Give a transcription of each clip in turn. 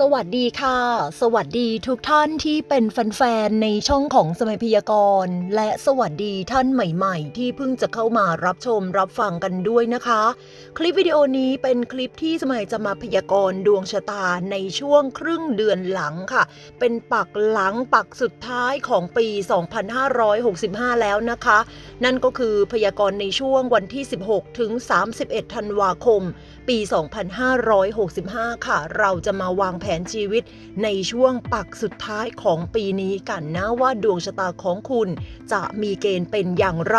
สวัสดีค่ะ สวัสดีทุกท่านที่เป็นแฟนๆในช่องของสมัยพยากรณ์และสวัสดีท่านใหม่ๆ ที่เพิ่งจะเข้ามารับชมรับฟังกันด้วยนะคะ คลิปวิดีโอนี้เป็นคลิปที่สมัยจะมาพยากรณ์ดวงชะตาในช่วงครึ่งเดือนหลังค่ะ เป็นปักหลังปักสุดท้ายของปี 2565 แล้วนะคะ นั่นก็คือพยากรณ์ในช่วงวันที่ 16 ถึง 31 ธันวาคมปี 2565 ค่ะ เราจะมาวางแผนชีวิตในช่วงปักสุดท้ายของปีนี้กันนะว่าดวงชะตาของคุณจะมีเกณฑ์เป็นอย่างไร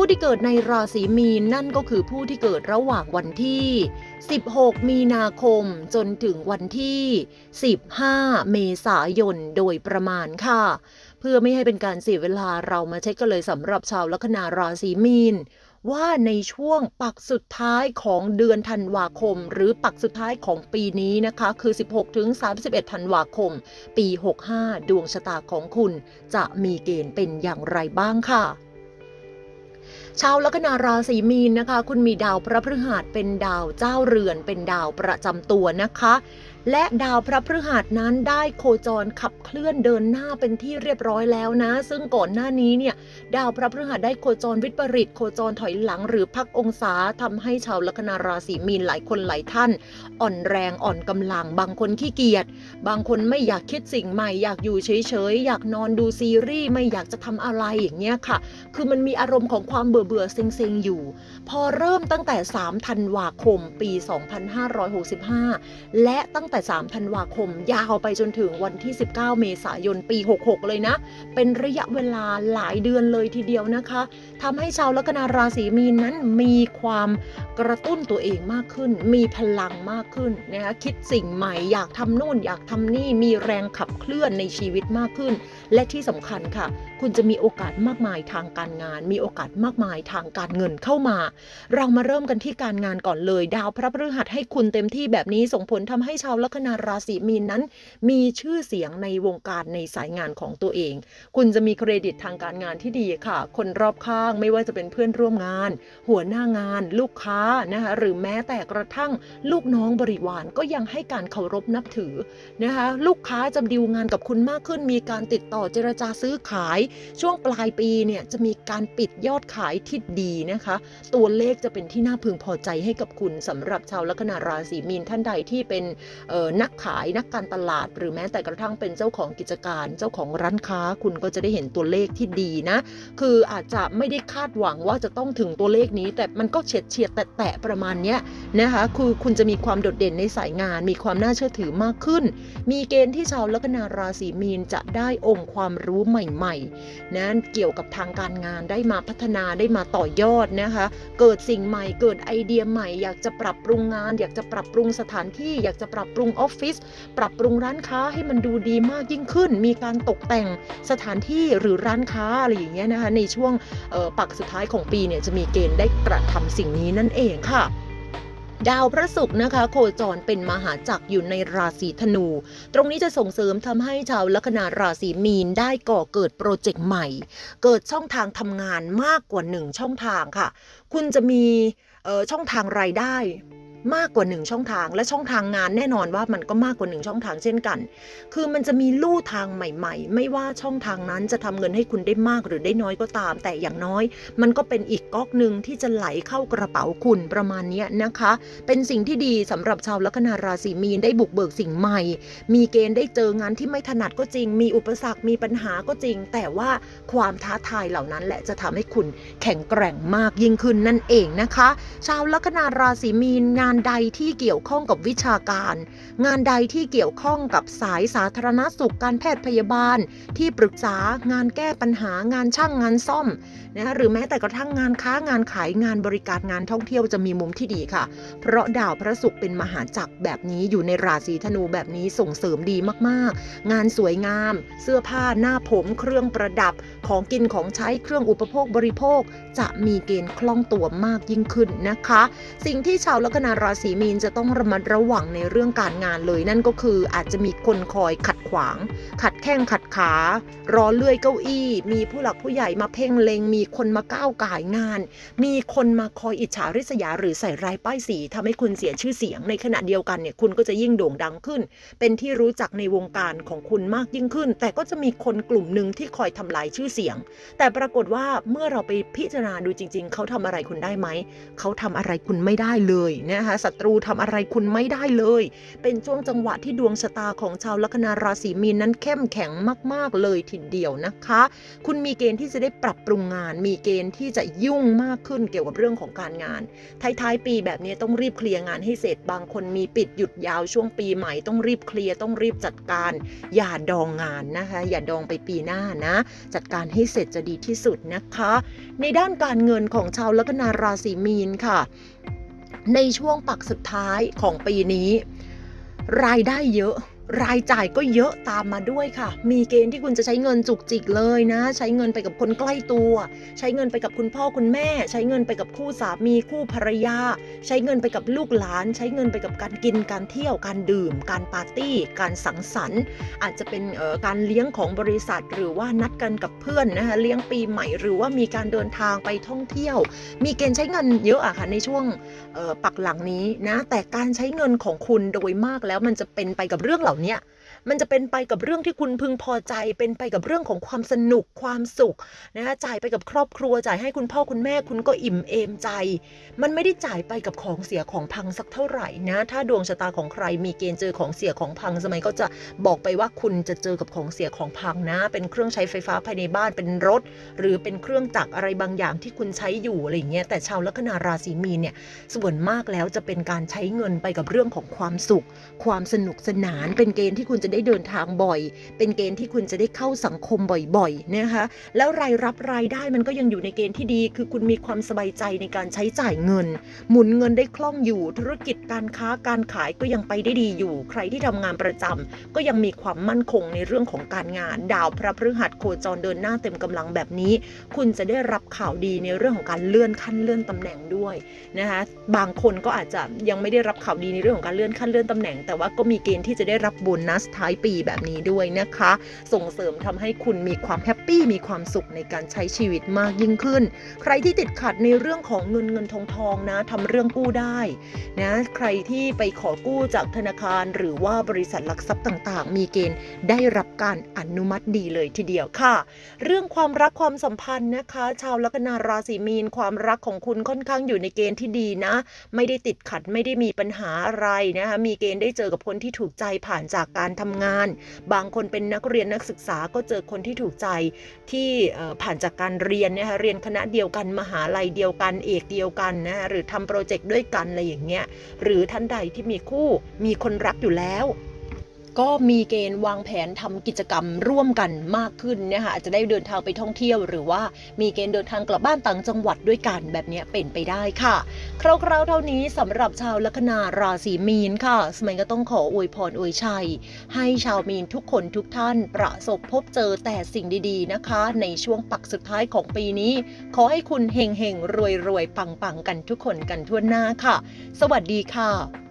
ผู้ที่เกิดในราศีมีนนั่นก็คือผู้ที่เกิดระหว่างวันที่ 16 มีนาคมจนถึงวันที่ 15 เมษายนโดยประมาณค่ะ เพื่อไม่ให้เป็นการเสียเวลาเรามาเช็คกันเลยสำหรับชาวลัคนาราศีมีนว่าในช่วงปักสุดท้ายของเดือนธันวาคม หรือปักสุดท้ายของปีนี้นะคะ คือ 16ถึง31 ธันวาคม ปี 65 ดวงชะตาของคุณจะมีเกณฑ์เป็นอย่างไรบ้างค่ะ ชาวลัคนาราศีมีนนะคะ คุณมีดาวพระพฤหัสเป็นดาวเจ้าเรือนเป็นดาวประจำตัวนะคะ และดาวพระพฤหัสนั้นได้โคจรขับเคลื่อนเดินหน้าเป็นที่เรียบร้อยแล้วนะ ซึ่งก่อนหน้านี้เนี่ยดาวพระพฤหัสได้โคจรวิปริตโคจรถอยหลังหรือพักองศาทำให้ชาวลัคนาราศีมีนหลายคนหลายท่าน อ่อนแรงอ่อนกำลัง บางคนขี้เกียจบางคนไม่อยากคิดสิ่งใหม่อยากอยู่เฉยๆอยากนอนดูซีรีส์ไม่อยากจะทำอะไรอย่างเงี้ยค่ะ คือมันมีอารมณ์ของความเบื่อเบื่อเซ็งๆอยู่ พอเริ่มตั้งแต่3ธันวาคมปี 2565 และตั้งแต่3 ธันวาคม ยาวไปจนถึงวันที่ 19 เมษายนปี 66 เลยนะ เป็นระยะเวลาหลายเดือนเลยทีเดียวนะคะทำให้ชาวลัคนาราศีมีนนั้นมีความกระตุ้นตัวเองมากขึ้น มีพลังมากขึ้นนะคะคิดสิ่งใหม่อยากทำนู่นอยากทำนี่มีแรงขับเคลื่อนในชีวิตมากขึ้น และที่สำคัญค่ะ คุณจะมีโอกาสมากมายทางการงาน มีโอกาสมากมายทางการเงินเข้ามา เรามาเริ่มกันที่การงานก่อนเลย ดาวพระพฤหัสให้คุณเต็มที่แบบนี้ส่งผลทำให้ชาวลัคนาราศีมีนนั้น มีชื่อเสียงในวงการในสายงานของตัวเอง คุณจะมีเครดิตทางการงานที่ดีค่ะ คนรอบข้างไม่ว่าจะเป็นเพื่อนร่วมงาน หัวหน้างาน ลูกค้านะคะหรือแม้แต่กระทั่งลูกน้องบริวารก็ยังให้การเคารพนับถือนะคะลูกค้าจะดีลงานกับคุณมากขึ้น มีการติดต่อเจรจาซื้อขาย ช่วงปลายปีเนี่ยจะมีการปิดยอดขายที่ดีนะคะ ตัวเลขจะเป็นที่น่าพึงพอใจให้กับคุณสำหรับชาวลัคนาราศีมีนท่านใดที่เป็นนักขายนักการตลาด หรือแม้แต่กระทั่งเป็นเจ้าของกิจการ เจ้าของร้านค้าคุณก็จะได้เห็นตัวเลขที่ดีนะ คืออาจจะไม่ได้คาดหวังว่าจะต้องถึงตัวเลขนี้ แต่มันก็เฉียดเฉียดแตะแตะประมาณเนี้ยนะคะคือคุณจะมีความโดดเด่นในสายงาน มีความน่าเชื่อถือมากขึ้น มีเกณฑ์ที่ชาวลัคนาราศีมีนจะได้องค์ความรู้ใหม่ๆนะเกี่ยวกับทางการงานได้มาพัฒนาได้มาต่อยอดนะคะเกิดสิ่งใหม่เกิดไอเดียใหม่ อยากจะปรับปรุงงาน อยากจะปรับปรุงสถานที่อยากจะปรับปรุงออฟฟิศปรับปรุงร้านค้าให้มันดูดีมากยิ่งขึ้น มีการตกแต่งสถานที่หรือร้านค้าอะไรอย่างเงี้ยนะคะในช่วงปักสุดท้ายของปีเนี่ยจะมีเกณฑ์ได้กระทำสิ่งนี้นั่นเองค่ะดาวพระศุกร์นะคะโคจรเป็นมหาจักรอยู่ในราศีธนู ตรงนี้จะส่งเสริมทำให้ชาวลัคนาราศีมีนได้ก่อเกิดโปรเจกต์ใหม่ เกิดช่องทางทำงานมากกว่าหนึ่งช่องทางค่ะ คุณจะมีช่องทางรายได้ มากกว่าหนึ่งช่องทาง และช่องทางงานแน่นอนว่ามันก็มากกว่าหนึ่งช่องทางเช่นกัน คือมันจะมีลู่ทางใหม่ ๆ ไม่ว่าช่องทางนั้นจะทำเงินให้คุณได้มากหรือได้น้อยก็ตาม แต่อย่างน้อย มันก็เป็นอีกก๊อกหนึ่งที่จะไหลเข้ากระเป๋าคุณประมาณนี้นะคะ เป็นสิ่งที่ดีสำหรับชาวลัคนาราศีมีนได้บุกเบิกสิ่งใหม่ มีเกณฑ์ได้เจองานที่ไม่ถนัดก็จริง มีอุปสรรคมีปัญหาก็จริง แต่ว่าความท้าทายเหล่านั้นแหละจะทำให้คุณแข็งแกร่งมากยิ่งขึ้นนั่นเองนะคะ ชาวลัคนาราศีมีนงานใดที่เกี่ยวข้องกับวิชาการ งานใดที่เกี่ยวข้องกับสายสาธารณสุขการแพทย์พยาบาล ที่ปรึกษางานแก้ปัญหางานช่างงานซ่อมนะหรือแม้แต่กระทั่งงานค้างานขายงานบริการงานท่องเที่ยวจะมีมุมที่ดีค่ะ เพราะดาวพระศุกร์เป็นมหาจักรแบบนี้อยู่ในราศีธนูแบบนี้ส่งเสริมดีมากๆ งานสวยงาม เสื้อผ้าหน้าผม เครื่องประดับของกินของใช้เครื่องอุปโภคบริโภค จะมีเกณฑ์คล่องตัวมากยิ่งขึ้นนะคะ สิ่งที่ชาวลัคนาราศีมีนจะต้องระมัดระวังในเรื่องการงานเลย นั่นก็คืออาจจะมีคนคอยขัดขวาง ขัดแข้งขัดขารอเลื่อยเก้าอี้ มีผู้หลักผู้ใหญ่มาเพ่งเลงมีคนมาก้าวก่ายงาน มีคนมาคอยอิจฉาริษยาหรือใส่ร้ายป้ายสีทำให้คุณเสียชื่อเสียง ในขณะเดียวกันเนี่ยคุณก็จะยิ่งโด่งดังขึ้น เป็นที่รู้จักในวงการของคุณมากยิ่งขึ้น แต่ก็จะมีคนกลุ่มหนึ่งที่คอยทำลายชื่อเสียง แต่ปรากฏว่าเมื่อเราไปพิจารณาดูจริง ๆ เขาทำอะไรคุณได้ไหม เขาทำอะไรคุณไม่ได้เลยนะคะศัตรูทำอะไรคุณไม่ได้เลย เป็นช่วงจังหวะที่ดวงชะตาของชาวลัคนาราศีมีนนั้นเข้มแข็งมาก ๆ เลยทีเดียวนะคะ คุณมีเกณฑ์ที่จะได้ปรับปรุงงาน มีเกณฑ์ที่จะยุ่งมากขึ้นเกี่ยวกับเรื่องของการงาน ท้ายๆปีแบบนี้ต้องรีบเคลียร์งานให้เสร็จบางคนมีปิดหยุดยาวช่วงปีใหม่ต้องรีบเคลียร์ต้องรีบจัดการ อย่าดองงานนะคะ อย่าดองไปปีหน้านะ จัดการให้เสร็จจะดีที่สุดนะคะ ในด้านการเงินของชาวลัคนาราศีมีนค่ะ ในช่วงปักสุดท้ายของปีนี้ รายได้เยอะ รายจ่ายก็เยอะตามมาด้วยค่ะ มีเกณฑ์ที่คุณจะใช้เงินจุกจิกเลยนะ ใช้เงินไปกับคนใกล้ตัว ใช้เงินไปกับคุณพ่อคุณแม่ ใช้เงินไปกับคู่สามีคู่ภรรยา ใช้เงินไปกับลูกหลาน ใช้เงินไปกับการกินการเที่ยวการดื่ม การปาร์ตี้ การสังสรรค์ อาจจะเป็นการเลี้ยงของบริษัท หรือว่านัดกันกับเพื่อนนะคะเลี้ยงปีใหม่หรือว่ามีการเดินทางไปท่องเที่ยว มีเกณฑ์ใช้เงินเยอะอะค่ะในช่วงปักหลังนี้นะแต่การใช้เงินของคุณโดยมากแล้วมันจะเป็นไปกับเรื่องเหล่าเนี้ยมันจะเป็นไปกับเรื่องที่คุณพึงพอใจ เป็นไปกับเรื่องของความสนุกความสุขนะคะจ่ายไปกับครอบครัวจ่ายให้คุณพ่อคุณแม่คุณก็อิ่มเอมใจ มันไม่ได้จ่ายไปกับของเสียของพังสักเท่าไหร่นะ ถ้าดวงชะตาของใครมีเกณฑ์เจอของเสียของพังสมัยก็จะบอกไปว่าคุณจะเจอกับของเสียของพังนะ เป็นเครื่องใช้ไฟฟ้าภายในบ้านเป็นรถ หรือเป็นเครื่องจักรอะไรบางอย่างที่คุณใช้อยู่อะไรอย่างเงี้ยแต่ชาวลัคนาราศีมีนเนี่ยส่วนมากแล้วจะเป็นการใช้เงินไปกับเรื่องของความสุข ความสนุกสนานเป็นเกณฑ์ที่คุณจะได้เดินทางบ่อย เป็นเกณฑ์ที่คุณจะได้เข้าสังคมบ่อยๆนะคะแล้วรายรับรายได้มันก็ยังอยู่ในเกณฑ์ที่ดี คือคุณมีความสบายใจในการใช้จ่ายเงิน หมุนเงินได้คล่องอยู่ ธุรกิจการค้าการขายก็ยังไปได้ดีอยู่ ใครที่ทำงานประจำก็ยังมีความมั่นคงในเรื่องของการงาน ดาวพระพฤหัสโคจรเดินหน้าเต็มกำลังแบบนี้ คุณจะได้รับข่าวดีในเรื่องของการเลื่อนขั้นเลื่อนตำแหน่งด้วยนะคะบางคนก็อาจจะยังไม่ได้รับข่าวดีในเรื่องของการเลื่อนขั้นเลื่อนตำแหน่ง แต่ว่าก็มีเกณฑ์ที่จะได้รับโบนัสท้ายปีแบบนี้ด้วยนะคะ ส่งเสริมทำให้คุณมีความแฮปปี้มีความสุขในการใช้ชีวิตมากยิ่งขึ้น ใครที่ติดขัดในเรื่องของเงินเงินทองทองนะทำเรื่องกู้ได้นะใครที่ไปขอกู้จากธนาคาร หรือว่าบริษัทหลักทรัพย์ต่างๆ มีเกณฑ์ได้รับการอนุมัติดีเลยทีเดียวค่ะ เรื่องความรักความสัมพันธ์นะคะ ชาวลัคนาราศีมีนความรักของคุณค่อนข้างอยู่ในเกณฑ์ที่ดีนะ ไม่ได้ติดขัดไม่ได้มีปัญหาอะไรนะคะมีเกณฑ์ได้เจอกับคนที่ถูกใจผ่านจากการทำงาน บางคนเป็นนักเรียนนักศึกษาก็เจอคนที่ถูกใจที่ผ่านจากการเรียนนะคะเรียนคณะเดียวกันมหาลัยเดียวกันเอกเดียวกันนะคะหรือทำโปรเจกต์ด้วยกันอะไรอย่างเงี้ยหรือท่านใดที่มีคู่มีคนรักอยู่แล้ว ก็มีเกณฑ์วางแผนทำกิจกรรมร่วมกันมากขึ้นนะคะอาจจะได้เดินทางไปท่องเที่ยวหรือว่ามีเกณฑ์เดินทางกลับบ้านต่างจังหวัดด้วยกันแบบนี้เป็นไปได้ค่ะ คร่าวๆเท่านี้สำหรับชาวลัคนาราศีมีนค่ะ สมัยก็ต้องขออวยพรอวยชัย ให้ชาวมีนทุกคนทุกท่านประสบพบเจอแต่สิ่งดีๆนะคะ ในช่วงปักสุดท้ายของปีนี้ ขอให้คุณเฮงๆรวยๆปังๆกันทุกคนกันทั่วหน้าค่ะ สวัสดีค่ะ